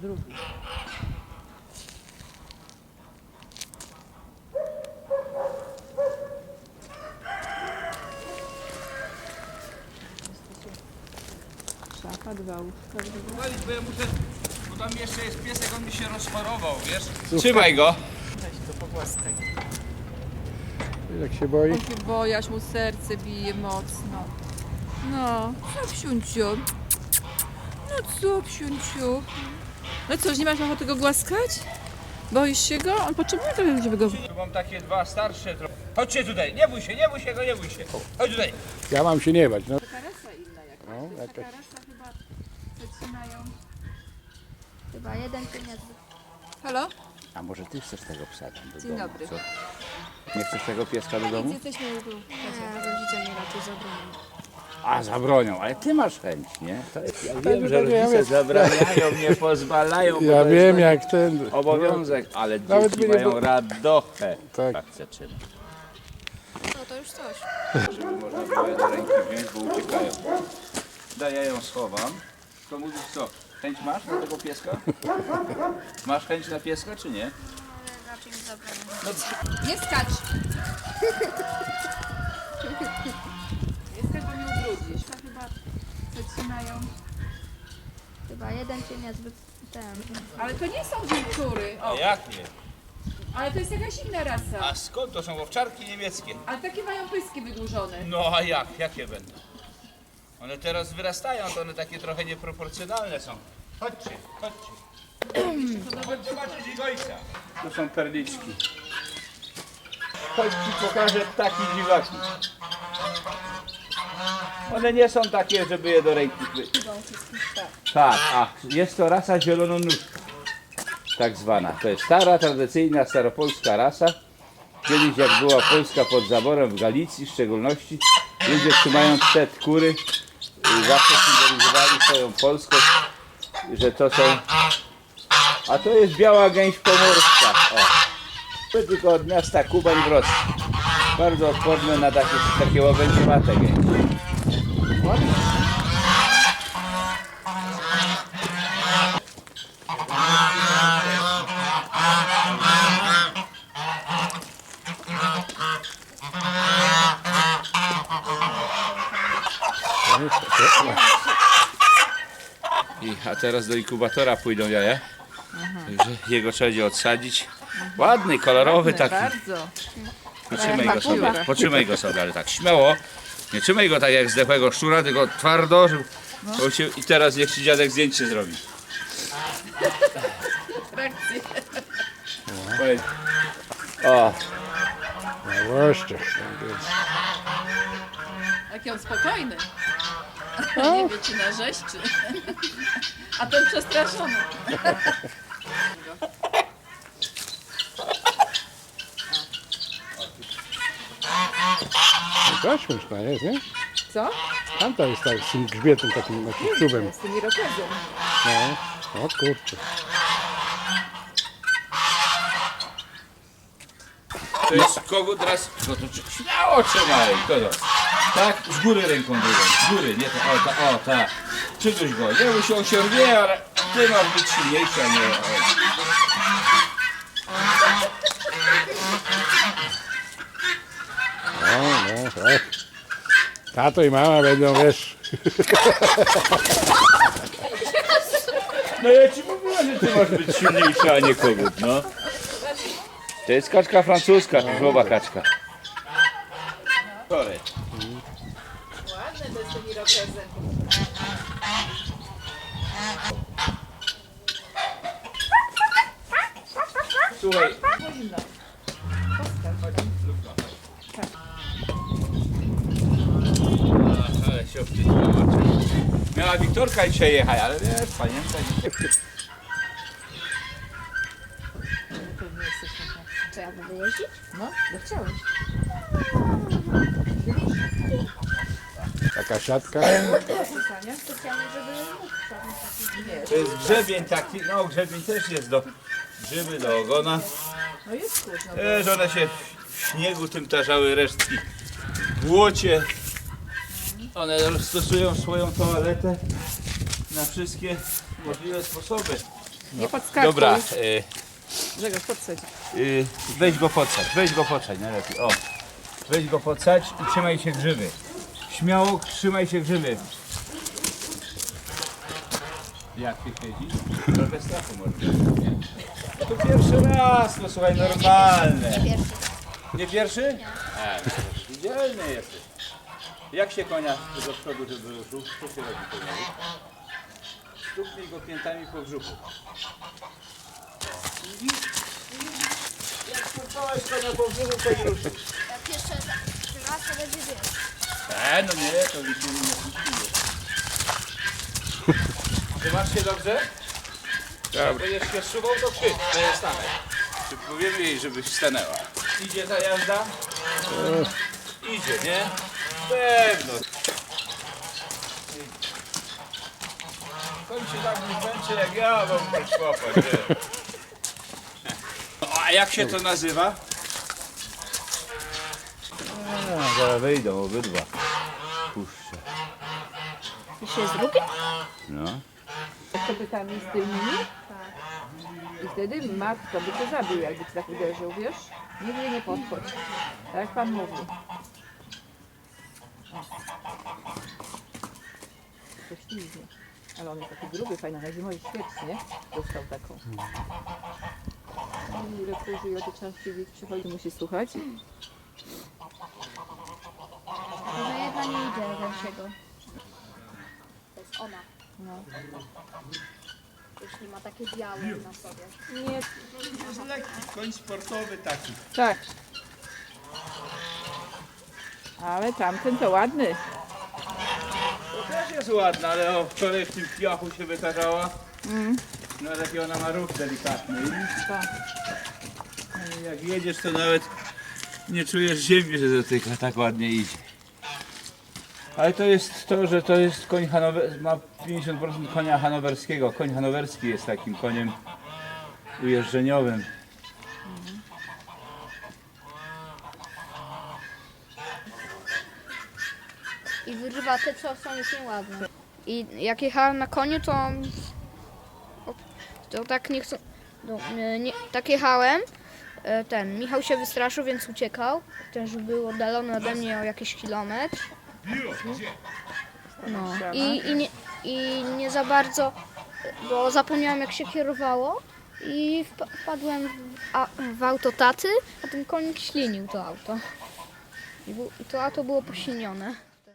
drugi. Szafa, dwa łóżka, dwa. Walić, bo ja muszę, bo tam jeszcze jest piesek, on mi się rozchorował, wiesz? Trzymaj go. Weź go pogłaskaj. Jak się boi? On się boi, aż mu serce bije mocno. No, co psiunciu? No co psiunciu? No co, już nie masz ochoty go głaskać? Boisz się go? On potrzebuje trochę, żeby go... Tu mam takie dwa starsze trochę. Chodźcie tutaj, nie bój się, nie bój się go, nie bój się. Chodź tutaj. Ja mam się nie bać. No. Taka rasa inna jakaś. No, To jest taka jakaś. rasa chyba zaczynają... Chyba jeden nie Halo? A może ty chcesz tego psa tam do Dzień domu? dobry. Co? Nie chcesz tego pieska do domu? Jesteśmy u góry. Nie, rodzice mi raczej zabronią. A zabronią, ale ty masz chęć, nie? To jest, ja wiem, że rodzice wiem. zabraniają, nie pozwalają, bo Ja to wiem jest jak ten. obowiązek, ale Nawet dzieci by nie mają było- radochę. Tak. Tak chcę czym. No to już coś. Żeby można było je do ręki wziąć, bo uciekają. Daj, ja ją schowam. To mówisz co? Chęć masz na tego pieska? Masz chęć na pieska, czy nie? Raczej mi zabronią. Nie skacz! Nie skacz, bo nie ubrudzisz. To chyba zaczynają... Chyba jeden cię niezbyt ten. Ale to nie są wilczury. A O, jak nie? ale to jest jakaś inna rasa. A skąd to są owczarki niemieckie? Ale takie mają pyski wydłużone. No a jak? Jakie będą? One teraz wyrastają, to one takie trochę nieproporcjonalne są. Chodźcie, chodźcie. Chodź zobaczyć ich ojca. To są perliczki. Chodź ci pokażę ptaki dziwaki. One nie są takie, żeby je do ręki chwycić. Tak, a jest to rasa zielononóżka. Tak zwana. To jest stara, tradycyjna, staropolska rasa. Kiedyś jak była Polska pod zaborem w Galicji w szczególności, ludzie trzymając te kury y, zawsze symbolizowali swoją polskość, że to są... A to jest biała gęś pomorska. O. Tylko od miasta Kubań w Rosji. Bardzo odporne na takie, takie łabędziowate gęsi. I, a teraz do inkubatora pójdą jaja. Także jego trzeba będzie odsadzić. Ładny, kolorowy taki. Bardzo. Potrzymaj go sobie, potrzymaj go sobie, ale tak śmiało. Nie trzymaj go tak jak zdechłego szczura, tylko twardo, żeby... się- I teraz niech ci dziadek zdjęcie zrobi. Powiedz. O, Na tak jest. Jaki on spokojny. Nie wie, czy narzeszczy. A ten przestraszony. To śmieszna jest, nie? Co? Tamta jest tak z tym grzbietem takim takim czubem. Z tymi rokezem. No. O kurczę. to jest kogut teraz... No to tr- śmiało trzymaj, to to. Tak, z góry ręką drugą, z góry, nie to, o, ta, o, tak. Przyduś go, nie mu się osiągnie, ale ty masz być silniejszy, a nie... O. No, no, tak. Tato i mama będą, wiesz, No ja ci mówiłem, że ty masz być silniejszy, a nie no. To jest kaczka francuska, żuchlowa kaczka. Sorry. Ładne to jest rokezem. Słuchaj, Ach, ale się obcięła. Miała Wiktorka dzisiaj jechać, ale wiesz, panienka dzisiaj. Pewnie jesteś. Czy ja będę jeździć? No, bo chciałeś. taka siatka. Specjalnie, żeby mógł To jest grzebień taki, no grzebień też jest do grzyby, do ogona. No jest kurz, no one się w śniegu tym tarzały resztki w błocie. One stosują swoją toaletę na wszystkie możliwe sposoby. Nie podskakuj. Dobra, y, Grzegorz, podsadź. y, weź go podsadź, weź go podsadź najlepiej. O, weź go podsadź i trzymaj się grzywy. Śmiało trzymaj się grzywy. Jak się siedzi? Trochę strachu może. Nie? To pierwszy raz, no słuchaj, normalne. Pierwszy. Nie pierwszy? Nie. Widzialny jesteś. Jak się konia do przodu, żeby ruszył? Co się robi koniowi? Stuknij go piętami po brzuchu. Widzisz? Jak stuknąłeś konia po brzuchu, to i ruszył. Jak pierwszy raz to będzie wiesz. E, no nie, to mi się nie puściło. Trzymasz się dobrze? Jak będziesz się suwał, to krzycz, to ja stanę. Czy powiemy jej, żebyś stanęła. Idzie ta jazda? Idzie, nie? Pewno. Koń się tak nie zmęczy jak ja, bo tak nie? No, A jak się to nazywa? A, zaraz wyjdą obydwa. Puszczę. Ty się zrób? No. Z kopytami z tylnymi? I wtedy matko by to zabił, jakby ci tak uderzył, wiesz? Nigdy nie podchodź. Tak jak pan mówi. To. Ale on jest taki gruby, fajny, na zimę i świetnie. Dostał taką. No i Ile i o tej części przychodzi, musi słuchać. Może jedna nie idzie dalszego. To jest ona. No. Jeśli ma takie białe na sobie. Nie, Koń sportowy taki. tak. Ale tamten to ładny. Jest ładna, ale o, wczoraj w tym piachu się wytarzała. Mm. No taki ona ma ruch delikatny. Tak. I jak jedziesz to nawet nie czujesz ziemi, że dotyka, tak ładnie idzie. Ale to jest to, że to jest koń hanower, ma 50% konia hanowerskiego. Koń hanowerski jest takim koniem ujeżdżeniowym. I wyrywa te, co są już nieładne. I jak jechałem na koniu, to... To tak nie chcę... No, nie, nie, tak jechałem. e, Ten, Michał się wystraszył, więc uciekał. Też był oddalony ode mnie o jakiś kilometr. No. I, i, nie, I nie za bardzo, bo zapomniałem jak się kierowało i wpa- wpadłem w, a, w auto taty, a ten konik ślinił to auto. I, bu- i to auto było posilnione.